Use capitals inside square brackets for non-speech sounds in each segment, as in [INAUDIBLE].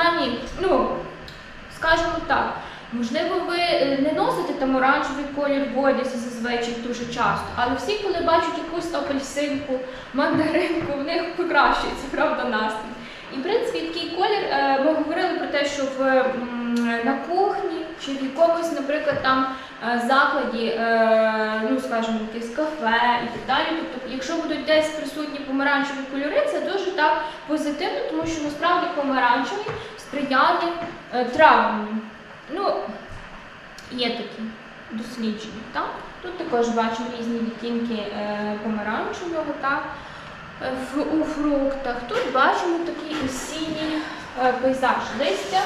поєднанні, ну, скажімо так, можливо, ви е, не носите там оранжевий колір в одязі зазвичай дуже часто, але всі, коли бачать якусь апельсинку, мандаринку, в них покращується, правда, настрій. І в принципі такий колір, е, ми говорили про те, що в, на кухні чи в якомусь, наприклад, там закладі, е, ну скажімо, якесь кафе і так далі. Тобто, якщо будуть десь присутні помаранчеві кольори, це дуже так позитивно, тому що насправді помаранчевий сприяє е, травленню. Ну, є такі дослідження. Так? Тут також бачимо різні відтінки е, помаранчевого так? е, у фруктах. Тут бачимо такий осінній е, пейзаж листя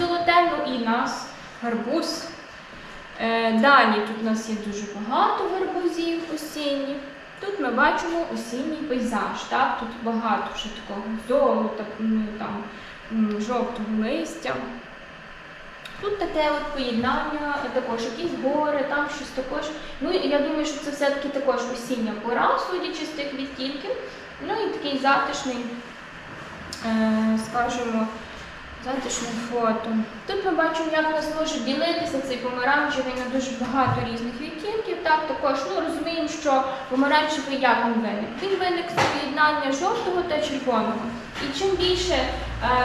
золоте, ну і нас, гарбуз. Е, Далі тут у нас є дуже багато гарбузів осінніх. Тут ми бачимо осінній пейзаж. Так? Тут багато вже такого золота, ну, там, жовтого листя. Тут таке от поєднання, також якісь гори, там щось також. Ну я думаю, що це все-таки також осіння пора, судячи з тих відтінків. Ну і такий затишний, е, скажімо, затишне фото. Тут ми бачимо, як нас може ділитися цей помаранчевий на дуже багато різних відтінків. Так, також ну, розуміємо, що помаранчевий як він виник. Він виник з поєднання жовтого та червоного. І чим більше е,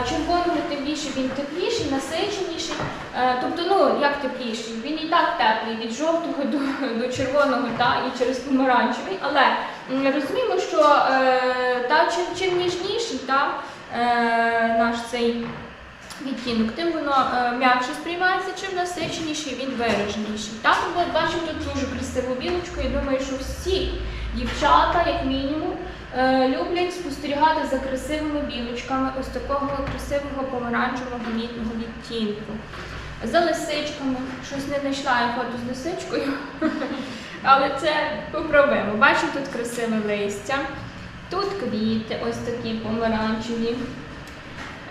червоного, тим більше він тепліший, насиченіший. Е, тобто, ну як тепліший, він і так теплий від жовтого до, до червоного та і через помаранчевий. Але розуміємо, що е, та чим, чим ніжніший та, наш цей відтінок, тим воно е, м'якше сприймається, чим насиченіший, він вираженіший. Так, ми от бачимо тут дуже красиву білочку. Я думаю, що всі дівчата, як мінімум, е, люблять спостерігати за красивими білочками ось такого красивого помаранчевого літнього відтінку. За лисичками. Щось не знайшла я фото з лисичкою, [LAUGHS] але це поправимо. Бачимо тут красиве листя, тут квіти, ось такі помаранчеві.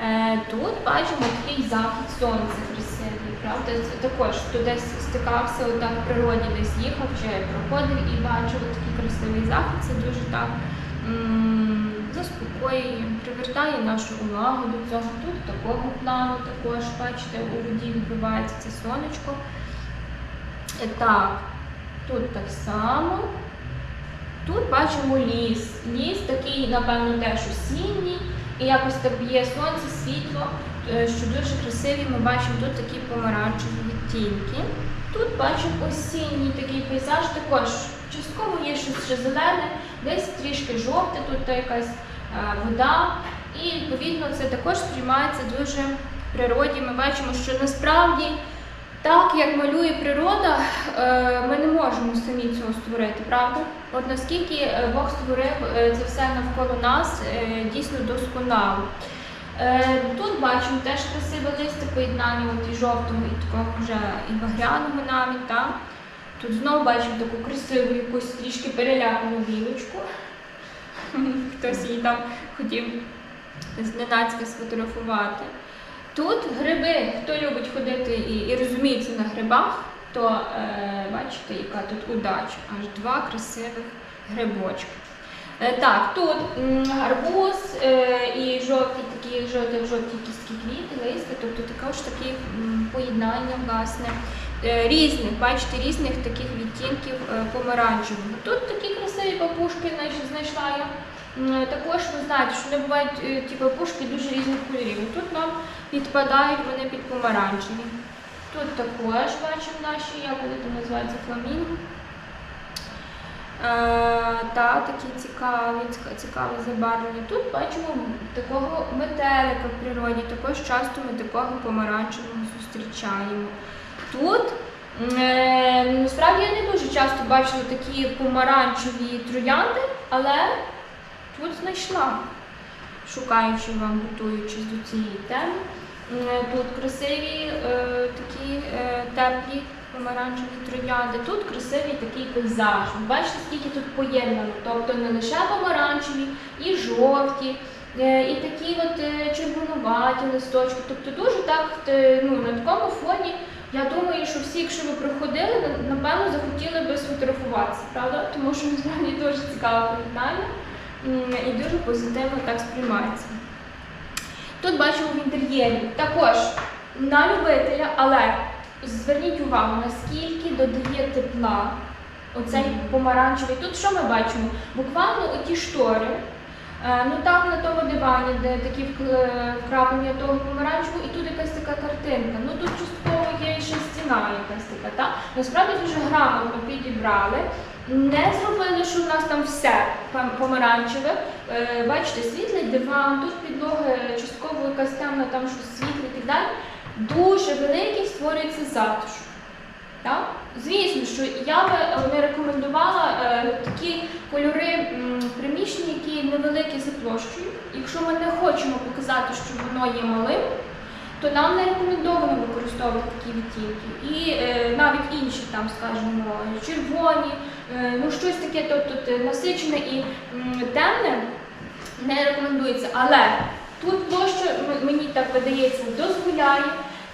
Е, Тут бачимо такий захід сонця красивий, правда? Це Також хто десь стикався отак в природі, десь їхав чи проходив і бачив такий красивий захід. Це дуже так заспокоює, привертає нашу увагу до цього. Тут такого плану також, бачите, у воді відбувається це сонечко. Е, Так, тут так само. Тут бачимо ліс. Ліс такий, напевно, теж осінній. І якось так б'є сонце, світло, е, що дуже красиві. Ми бачимо тут такі помаранчеві відтінки. Тут бачимо осінній такий пейзаж, також частково є щось ще зелене, десь трішки жовте, тут якась е, вода. І відповідно це також сприймається дуже в природі. Ми бачимо, що насправді так, як малює природа, е, ми не можемо самі цього створити, правда? От наскільки е, Бог створив е, це все навколо нас дійсно досконало. Тут бачимо теж красиве листя поєднання от і жовтого, і такого вже і багряного навіть. Так? Тут знову бачимо таку красиву якусь трішки перелякану білочку. Хтось її там хотів зненацька сфотографувати. Тут гриби, хто любить ходити і, і розуміється на грибах, то е, бачите, яка тут удача. Аж два красивих грибочки. Е, так, тут гарбуз е, і жовті такі жовті, жовті кістки квіти, листя, тобто також такі м, поєднання, власне, е, різних, бачите, різних таких відтінків е, помаранчевого. Тут такі красиві папушки знайшла я. Також ви знаєте, що вони бувають е, ті папушки дуже різних кольорів. Тут нам підпадають вони під помаранчеві. Тут також бачимо наші, як вони там називаються, фламінго. Е, та такі цікаві, ціка- цікаве забарвлення. Тут бачимо такого метелика в природі, також часто ми такого помаранчевого зустрічаємо. Тут е, насправді я не дуже часто бачила такі помаранчеві троянди, але тут знайшла, шукаючи вам, готуючись до цієї теми. Тут красиві е, такі е, теплі помаранчеві троянди. Тут красивий такий пейзаж. Бачите, скільки тут поєднано. Тобто не лише помаранчеві, і жовті, е, і такі от е, червонуваті листочки. Тобто дуже так е, ну, на такому фоні. Я думаю, що всі, якщо ви проходили, напевно захотіли би сфотографуватися, правда? Тому що насправді дуже цікаве поєднання і дуже позитивно так сприймається. Тут бачимо в інтер'єрі також на любителя, але зверніть увагу, наскільки додає тепла оцей помаранчевий. Тут що ми бачимо? Буквально оті штори. Е, Ну там на тому дивані, де такі вкраплення того помаранчевого, і тут якась така картинка. Ну тут частково є ще стіна якась така. Та? Насправді дуже грамотно підібрали. Не зробили, що в нас там все помаранчеве. Е, Бачите, світлий диван, тут підлога частково якась темна, там щось світле і так далі. Дуже великий створюється затишок. Так? Звісно, що я би е, не рекомендувала е, такі кольори приміщення, які невеликі за площею. Якщо ми не хочемо показати, що воно є малим, то нам не рекомендовано використовувати такі відтінки. І е, навіть інші, там, скажімо, червоні, ну щось таке тобто, е, насичене і темне не рекомендується. Але тут площа, мені так видається, дозволяє.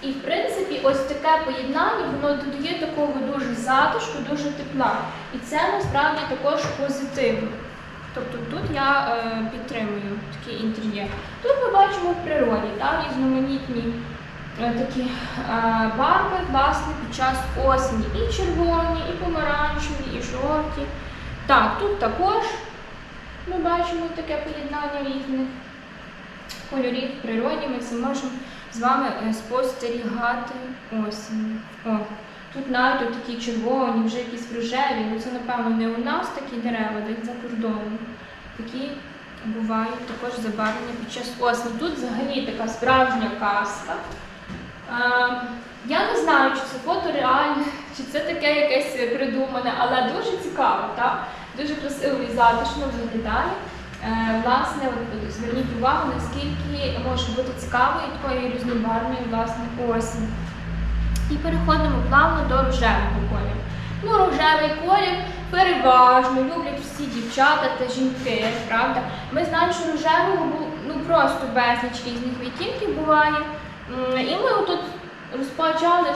І в принципі, ось таке поєднання воно додає такого дуже затишку, дуже тепла. І це насправді також позитивно. Тобто тут я е, підтримую такий інтер'єр. Тут ми бачимо в природі та, різноманітні е, такі е, барви, власне, під час осені. І червоні, і помаранчеві, і жовті. Так, тут також ми бачимо таке поєднання різних кольорів в природі. Ми це можемо з вами е, спостерігати осінь. О, тут навіть такі червоні, вже якісь рожеві. Ну це, напевно, не у нас такі дерева, десь за кордоном. Такі бувають також забарвлення під час осені. Тут взагалі така справжня казка. Е, я не знаю, чи це фото реальне, чи це таке якесь придумане, але дуже цікаво, так? Дуже красиво і затишно виглядає. Е, Власне, зверніть увагу, наскільки може бути цікавою такою різнобарвною власне осінь. І переходимо плавно до рожевого кольору. Ну, рожевий колір переважно люблять всі дівчата та жінки, правда? Ми знаємо, що рожевого ну просто безліч різних відтінків буває. І ми отут розпочали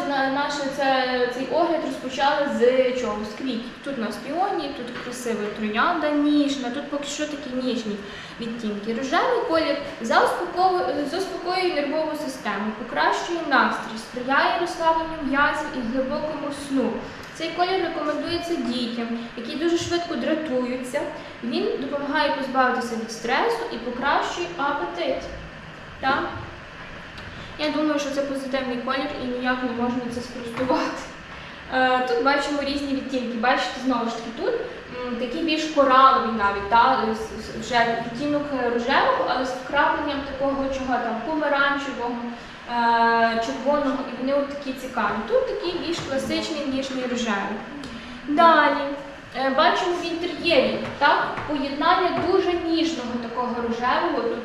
це, цей огляд розпочали з чого? Квітів. Тут у нас піоні, тут красива троянда ніжна, тут поки що такі ніжні відтінки. Рожевий колір заспокоює нервову систему, покращує настрій, сприяє розслабленню м'язів і глибокому сну. Цей колір рекомендується дітям, які дуже швидко дратуються. Він допомагає позбавитися від стресу і покращує апетит. Так? Я думаю, що це позитивний колір і ніяк не можна це спростувати. Е, Тут бачимо різні відтінки. Бачите, знову ж таки, тут такий більш кораловий навіть, вже відтінок рожевого, але з вкрапленням такого чого там помаранчевого, е, червоного, і вони такі цікаві. Тут такий більш класичний ніжний рожевий. Далі е, бачимо в інтер'єрі поєднання дуже ніжного такого рожевого тут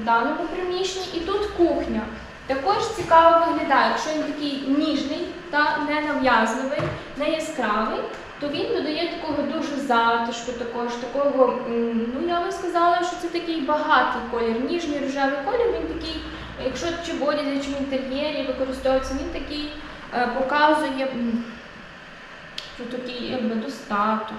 в даному приміщенні, і тут кухня. Також цікаво виглядає, якщо він такий ніжний та ненав'язливий, не яскравий, то він додає такого дуже затишку, також такого, ну я би сказала, що це такий багатий колір, ніжний рожевий колір, він такий, якщо чи в одязі, чи в інтер'єрі використовується, він такий е, показує, що такий якби достаток.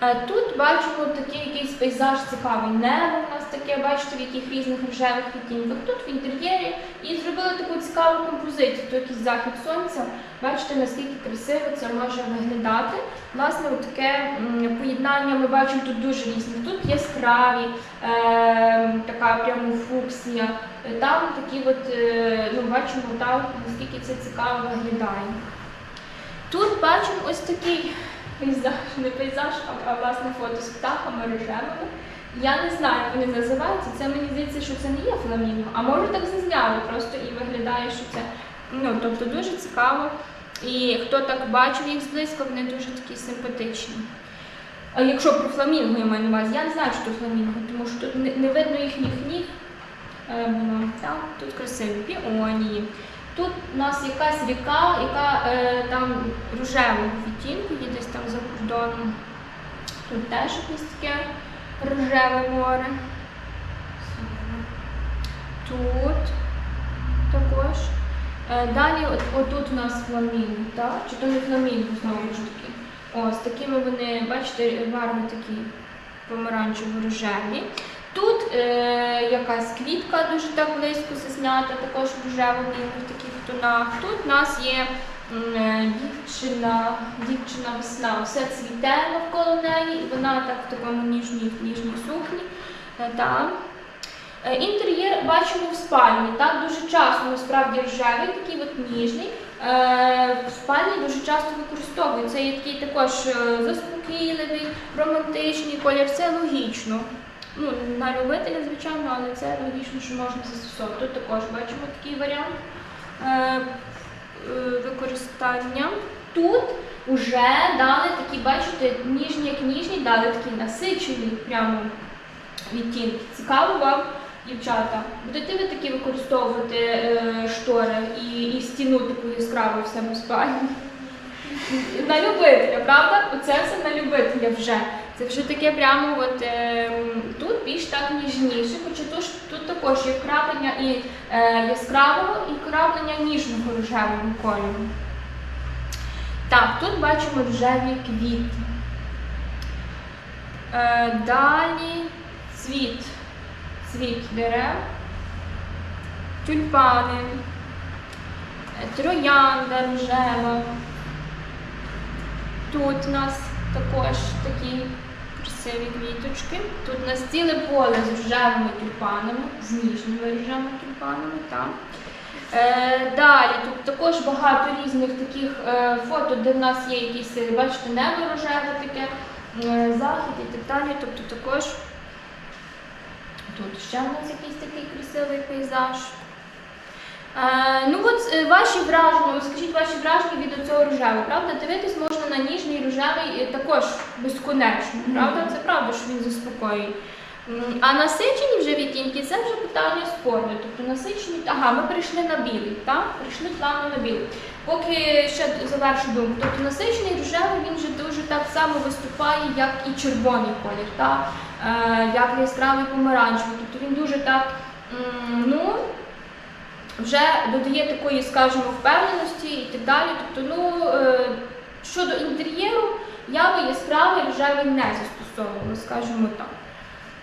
Тут бачимо такий якийсь пейзаж цікавий. Небо у нас таке, бачите, в яких різних рожевих відтінках. Тут в інтер'єрі і зробили таку цікаву композицію. Тут якийсь захід сонця. Бачите, наскільки красиво це може виглядати. Власне, таке поєднання ми бачимо тут дуже різні. Тут яскраві, е, така прямо фуксія. Там такі от, е, ну, бачимо, там, наскільки це цікаво виглядає. Тут бачимо ось такий пейзаж, не пейзаж, а, власне фото з птахами рожевими. Я не знаю, як вони називаються. Це мені здається, що це не є фламінго, а може так зазняли просто і виглядає, що це ну, тобто дуже цікаво. І хто так бачив їх зблизька, вони дуже такі симпатичні. А якщо про фламінго я маю на увазі, я не знаю, що це фламінго, тому що тут не, видно їхніх ніг. Е, воно, так, тут красиві піонії. Тут у нас якась ріка, яка е, там рожевого відтінку, є десь там за кордоном. Тут теж якесь таке рожеве море. Тут також. Е, далі от, отут у нас фламінго, так? Чи то не фламінго знову ж таки. О, з такими вони, бачите, барви такі помаранчево-рожеві. Тут е, якась квітка дуже так близько зазнята, також в таких тонах. Тут у нас є е, дівчина, дівчина весна, все цвіте навколо неї, і вона так в такому ніжній, ніжній сукні. Е, так. Е, Інтер'єр бачимо в спальні. Так, дуже часто насправді рожевий, такий от ніжний. В спальні дуже часто використовують. Це є такий також заспокійливий, романтичний колір. Це логічно. Ну, на любителя, звичайно, але це логічно, що можна застосовувати. Тут також бачимо такий варіант використання. Тут вже дали такі, бачите, ніжні як ніжні, дали такі насичені прямо відтінки. Цікаво вам, дівчата. Будете ви такі використовувати е, штори і, і стіну таку яскраву в себе спальні? На любителя, правда? Оце все на любителя вже. Це вже таке прямо от, е, тут більш так ніжніше, хоча тут, тут також є краплення і е, яскравого, і краплення ніжного рожевого кольору. Так, тут бачимо рожеві квіти. Е, далі цвіт. Цвіт дерев, тюльпани, е, троянда рожева. Тут у нас також такі красиві квіточки. Тут у нас ціле поле з рожевими тюльпанами, з ніжними рожевими тюльпанами. Так. Е, далі тут також багато різних таких е, фото, де в нас є якісь, е, бачите, небо рожеве таке, е, захід і так далі. Тобто також тут ще в нас якийсь такий красивий пейзаж. Е, ну от е, ваші враження, скажіть ваші враження від цього рожевого, правда? Дивитись можна на ніжний рожевий е, також безконечно, правда? Це правда, що він заспокоює. М, А насичені вже відтінки це вже питання спорне. Тобто насичені, ага, ми прийшли на білий, так? Прийшли плавно на білий. Поки ще завершу думку. Тобто насичений рожевий він вже дуже так само виступає, як і червоний колір, так? Е, як яскравий помаранчевий. Тобто він дуже так, м, ну, вже додає такої, скажімо, впевненості і так далі. Тобто, ну, е, щодо інтер'єру, я би яскравий рожевий не застосовувала, скажімо так.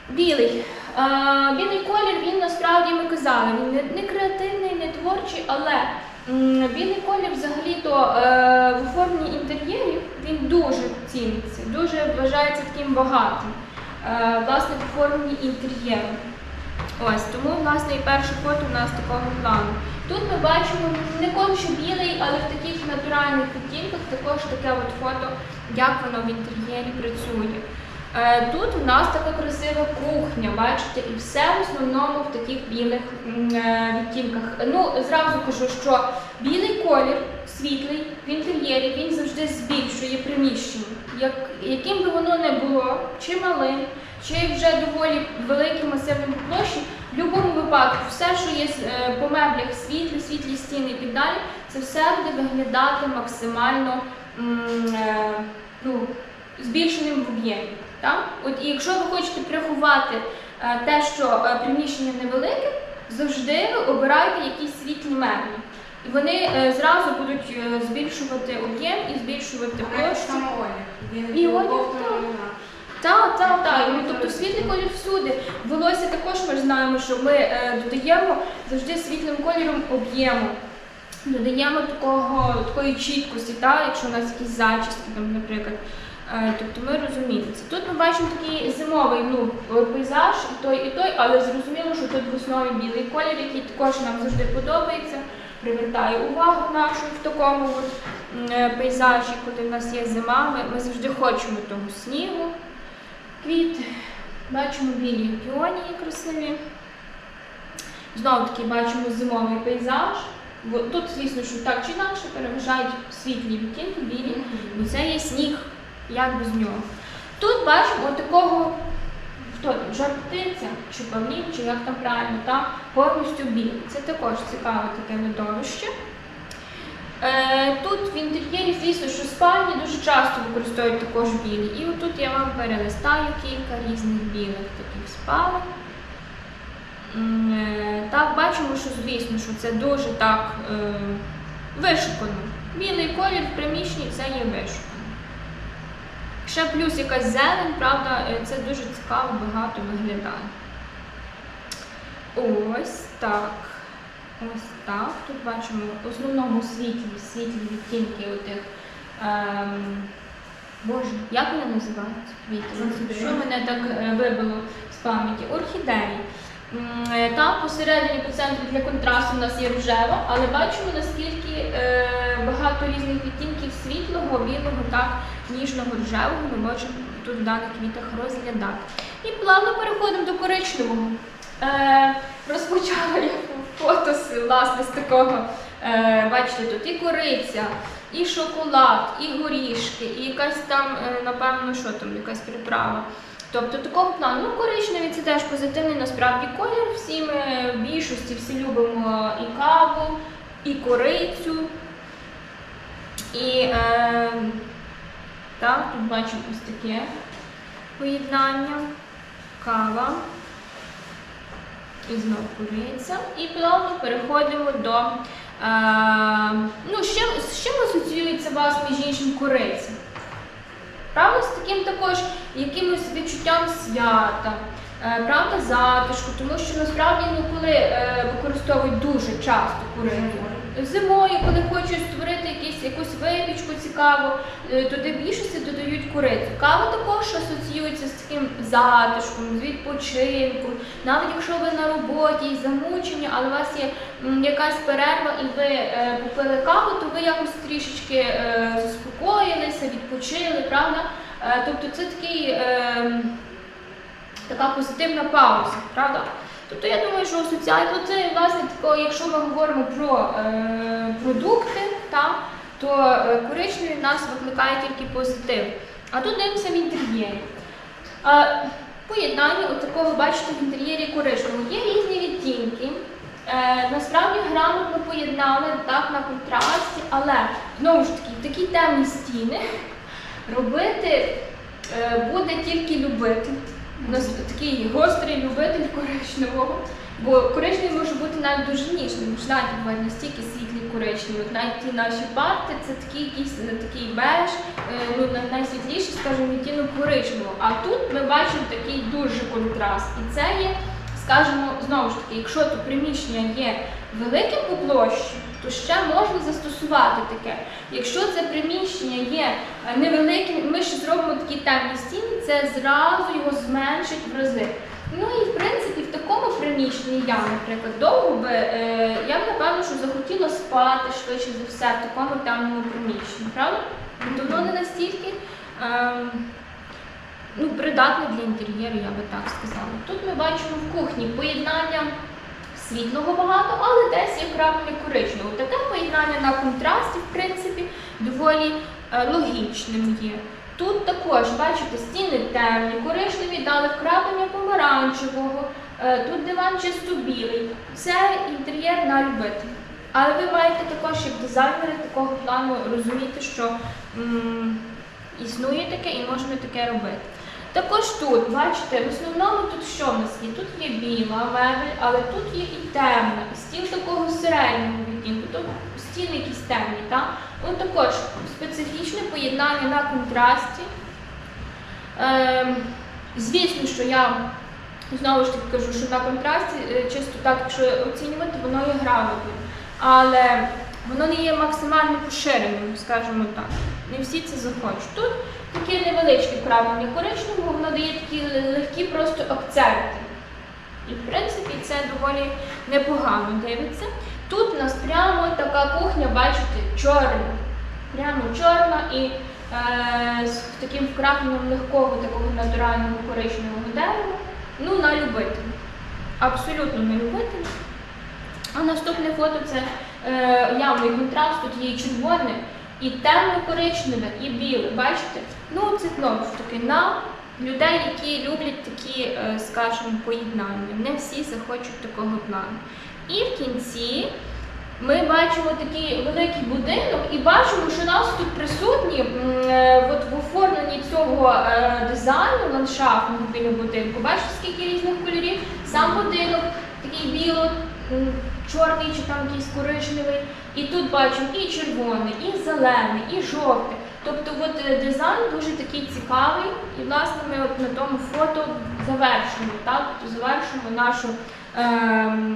Білий. Е, білий колір, він насправді ми казали, він не, креативний, не творчий, але білий колір взагалі-то е, в оформленні інтер'єрів він дуже ціниться, дуже вважається таким багатим. Власне, в оформленні інтер'єру. Ось тому, власне, і перше фото у нас такого плану. Тут ми бачимо не конче білий, але в таких натуральних відтінках також таке от фото, як воно в інтер'єрі працює. Е, Тут у нас така красива кухня, бачите, і все в основному в таких білих е, відтінках. Ну, зразу кажу, що білий колір світлий в інтер'єрі він завжди збільшує приміщення. Як, яким би воно не було, чи малим, чи вже доволі великим масивним по площі, в будь-якому випадку, все, що є е, по меблях світлі, світлі стіни і так далі, це все буде виглядати максимально е, ну, збільшеним в об'ємі. От, і якщо ви хочете приховати е, те, що приміщення невелике, завжди ви обирайте якісь світлі меблі. І вони зразу будуть збільшувати об'єм і збільшувати площу. Саме одяг. І одяг, так. Так, так, так. Ну, тобто світлий колір всюди. Волосся також ми ж знаємо, що ми е, додаємо завжди світлим кольором об'єму. Додаємо такого, такої чіткості, так, якщо у нас якісь зачіски, там, наприклад. Е, тобто ми розуміємо це. Тут ми бачимо такий зимовий ну, пейзаж, і той, і той, але зрозуміло, що тут в основі білий колір, який також нам завжди подобається, привертає увагу нашу в такому от, е, пейзажі, коли в нас є зима, ми, ми завжди хочемо того снігу квіти. Бачимо білі піонії красиві. Знову таки бачимо зимовий пейзаж. Тут, звісно, що так чи інакше переважають світлі відтінки, білі, бо це є сніг, як без нього. Тут бачимо отакого, жар-птиця, чи павлін, чи як там правильно, там повністю білий. Це також цікаве таке видовище. Е, Тут в інтер'єрі, звісно, що спальні дуже часто використовують також білі. І отут я вам перелистаю кілька різних білих таких спалень. Е, Так, бачимо, що звісно, що це дуже так е, вишукано. Білий колір в приміщенні це є вишукано. Ще плюс якась зелень, правда, е, це дуже цікаво, багато виглядає. Ось так. Ось так. Тут бачимо в основному світлі, світлі відтінки отих. Ем, Боже, як вони називаються? Квіти. Що мене так е, вибило з пам'яті? Орхідеї. Е, Там посередині по центру для контрасту у нас є рожева, але бачимо наскільки е, багато різних відтінків світлого, білого, так, ніжного рожевого ми можемо тут в даних квітах розглядати. І плавно переходимо до коричневого. Е, розпочала я фото з, власне з такого. Е, бачите, тут і кориця, і шоколад, і горішки, і якась там, е, напевно, що там, якась приправа. Тобто такого плану, ну коричневий це теж позитивний насправді колір. Всі ми в більшості всі любимо і каву, і корицю. І е, так, тут бачимо ось таке поєднання. Кава. І знов кориця. І плавно переходимо до. а, ну, з чим, з чим асоціюється вас між іншим кориця? Правда, з таким також якимось відчуттям свята, е, правда, затишку, тому що насправді ну, коли е, використовують дуже часто курити. Зимою, коли хочуть створити якісь, якусь випічку цікаву, е, туди більшості додають курицю. Кава також асоціюється з таким затишком, з відпочинком. Навіть якщо ви на роботі і замучені, але у вас є якась перерва і ви е, попили каву, то ви якось трішечки е, заспокоїлися, відпочили, правда? Е, тобто це такий, е, така позитивна пауза, правда? Тобто я думаю, що асоціація, ну, це власне тако, якщо ми говоримо про е, продукти, та, то е, коричневий в нас викликає тільки позитив. А тут дивимося в інтер'єрі. Е, поєднання от такого, бачите, в інтер'єрі коричневого. Є різні відтінки. Е, насправді грамотно поєднали так на контрасті, але знову ж таки, такі темні стіни робити е, буде тільки любитель. Нас такий гострий любитель коричневого. Бо коричневий може бути навіть дуже ніжним. Ви ж знаєте, бувають настільки світлі коричневі. От навіть ті наші парти це такий якийсь е, такий беж, е, ну найсвітліший, скажімо, відтінок коричневого. А тут ми бачимо такий дуже контраст. І це є, скажімо, знову ж таки, якщо то приміщення є великим по площі, то ще можна застосувати таке. Якщо це приміщення є е, невеликим, ми ще зробимо такі темні стіни, це зразу його зменшить в рази. Ну і в принципі в такому приміщенні я, наприклад, довго би е, я б напевно, що захотіла спати швидше за все в такому темному приміщенні, правда? Тобто воно не настільки ем, ну, придатне для інтер'єру, я би так сказала. Тут ми бачимо в кухні поєднання світлого багато, але десь є краплі коричневого. Таке поєднання на контрасті, в принципі, доволі е, логічним є. Тут також, бачите, стіни темні, коричневі дали вкраплення помаранчевого, е, тут диван чисто білий. Це інтер'єр на любителя. Але ви маєте також, як дизайнери такого плану, розуміти, що існує таке і можна таке робити. Також тут, бачите, в основному тут що в нас є? Тут є біла мебель, але тут є і темна, і стіл такого середнього відтінку, тобто стіни якісь темні. Так? От також специфічне поєднання на контрасті. Ем, звісно, що я знову ж таки кажу, що на контрасті, е, чисто так, якщо оцінювати, воно є грамотним. Але воно не є максимально поширеним, скажімо так. Не всі це захочуть. Тут таке невеличке вкраплення коричневого, воно дає такі легкі просто акценти. І в принципі це доволі непогано дивиться. Тут у нас прямо така кухня, бачите, чорна. Прямо чорна і е, з таким вкрапленням легкого такого натурального коричневого дерева. Ну, на любителя. Абсолютно на любителя. А наступне фото це е, явний контраст, тут є і червоне, і темно-коричневе, і біле. Бачите? Ну, це знову ж таки на людей, які люблять такі, е, скажімо, поєднання. Не всі захочуть такого плану. І в кінці ми бачимо такий великий будинок і бачимо, що нас тут присутні е, от в оформленні цього е, дизайну ландшафтного будинку. Бачите, скільки різних кольорів? Сам будинок такий біло. Чорний чи там якийсь коричневий. І тут бачимо і червоний, і зелений, і жовтий. Тобто от е, дизайн дуже такий цікавий, і власне ми от на тому фото завершуємо, так? Завершуємо нашу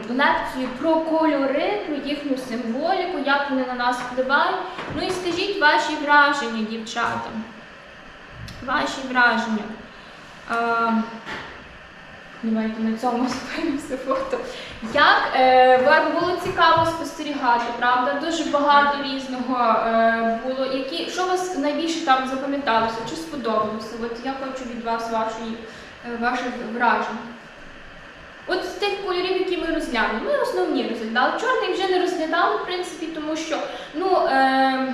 лекцію про кольори, про їхню символіку, як вони на нас впливають. Ну і скажіть ваші враження, дівчата. Ваші враження. Ем, Давайте на цьому зупинимося фото. Як е, вам було цікаво спостерігати, правда? Дуже багато різного е, було. Що вас найбільше там запам'яталося чи сподобалося? От я хочу від вас вашої, е, ваших вражень. От з тих кольорів, які ми розглянули, ми основні розглядали. Чорний вже не розглядали, в принципі, тому що ну, е,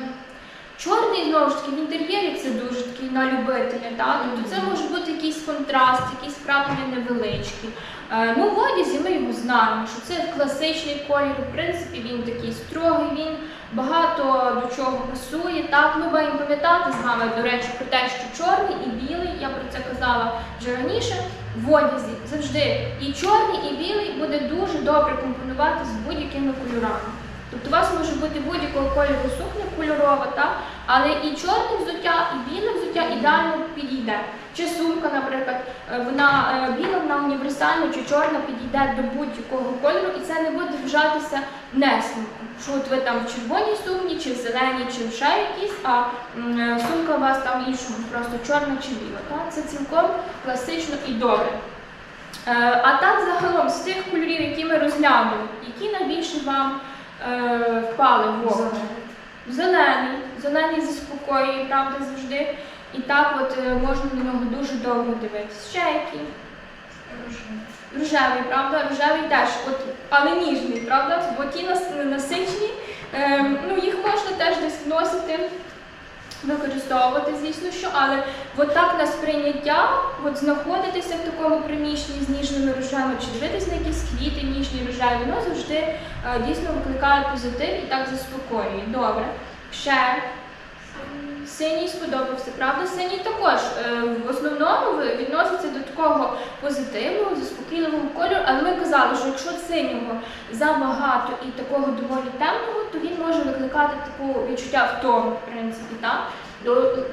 чорний знову ж таки в інтер'єрі це дуже такий на любителя. Так? Тобто це може бути якийсь контраст, якісь краплення невеличкі. Е, ну, в одязі ми його знаємо, що це класичний колір, в принципі, він такий строгий, він багато до чого пасує. Так, ми маємо пам'ятати з вами, до речі, про те, що чорний і білий, я про це казала вже раніше, в одязі завжди і чорний, і білий буде дуже добре компонувати з будь-якими кольорами. Тобто у вас може бути будь-якого кольору сукня кольорова, так? але і чорне взуття, і біле взуття ідеально підійде. Чи сумка, наприклад, е, вона е, біла, вона універсальна, чи чорна підійде до будь-якого кольору, і це не буде вважатися несмаком. Що от ви там в червоній сукні, чи в зеленій, чи в ще якійсь, а сумка у вас там іншому, просто чорна чи біла. Так? Це цілком класично і добре. Е, А так загалом з тих кольорів, які ми розглянули, які найбільше вам е, впали в око? Зелений. Зелений заспокоює, правда, завжди. І так от е, можна на нього дуже довго дивитися. Ще які? Рожевий, правда? Рожевий теж, от, але ніжний, правда? Бо ті насичені, е, ну, їх можна теж десь вносити, використовувати, звісно, що, але от так на сприйняття, от знаходитися в такому приміщенні з ніжними рожевими, чи дивитися на якісь квіти ніжні рожеві, воно завжди е, дійсно викликає позитив і так заспокоює. Добре. Ще Синій сподобався, правда? Синій також е, в основному відноситься до такого позитивного, заспокійливого кольору, але ми казали, що якщо синього забагато і такого доволі темного, то він може викликати таку відчуття втому, в принципі, так?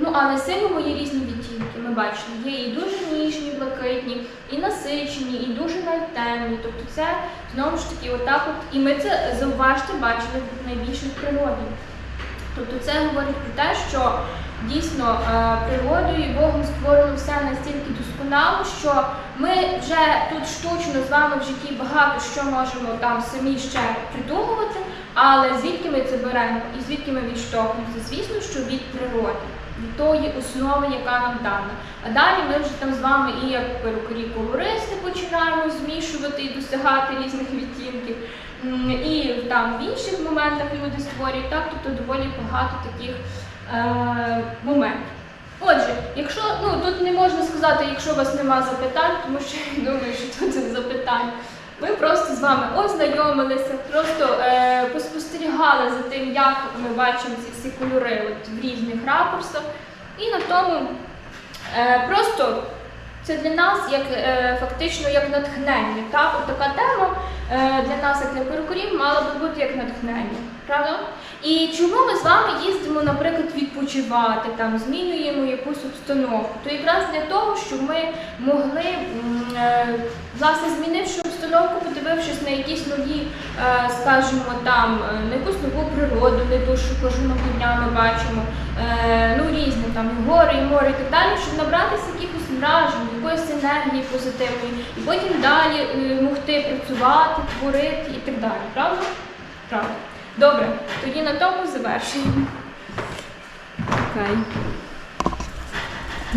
Ну, але синьому є різні відтінки, ми бачимо. Є і дуже ніжні, блакитні, і насичені, і дуже навіть темні. Тобто це знову ж таки отак от. І ми це зауважте бачили в природі. Тобто це говорить про те, що дійсно е, природою і Богом створено все настільки досконало, що ми вже тут штучно з вами в житті багато що можемо там самі ще придумувати, але звідки ми це беремо і звідки ми відштовхуємося? Звісно, що від природи, від тої основи, яка нам дана. А далі ми вже там з вами і як перукарі колористи починаємо змішувати і досягати різних відтінків. І там в інших моментах люди створюють так, тобто доволі багато таких е, моментів. Отже, якщо ну тут не можна сказати, якщо у вас нема запитань, тому що я думаю, що тут запитань. Ми просто з вами ознайомилися, просто е, поспостерігали за тим, як ми бачимо ці всі кольори от, в різних ракурсах. І на тому е, просто це для нас як е, фактично як натхнення. Так? От така тема е, для нас, як для перукарів, мала би бути як натхнення. Правда? І чому ми з вами їздимо, наприклад, відпочивати, там, змінюємо якусь обстановку? То якраз для того, щоб ми могли, е, власне, змінивши обстановку, подивившись на якісь нові, скажімо, там, на якусь нову природу, не ту, що кожного дня ми бачимо, ну різні там гори, і море, і так далі, щоб набратися якихось вражень, якоїсь енергії позитивної, і потім далі е, могти працювати, творити і так далі. Правда? Правда. Добре, тоді на тому завершуємо. Окей.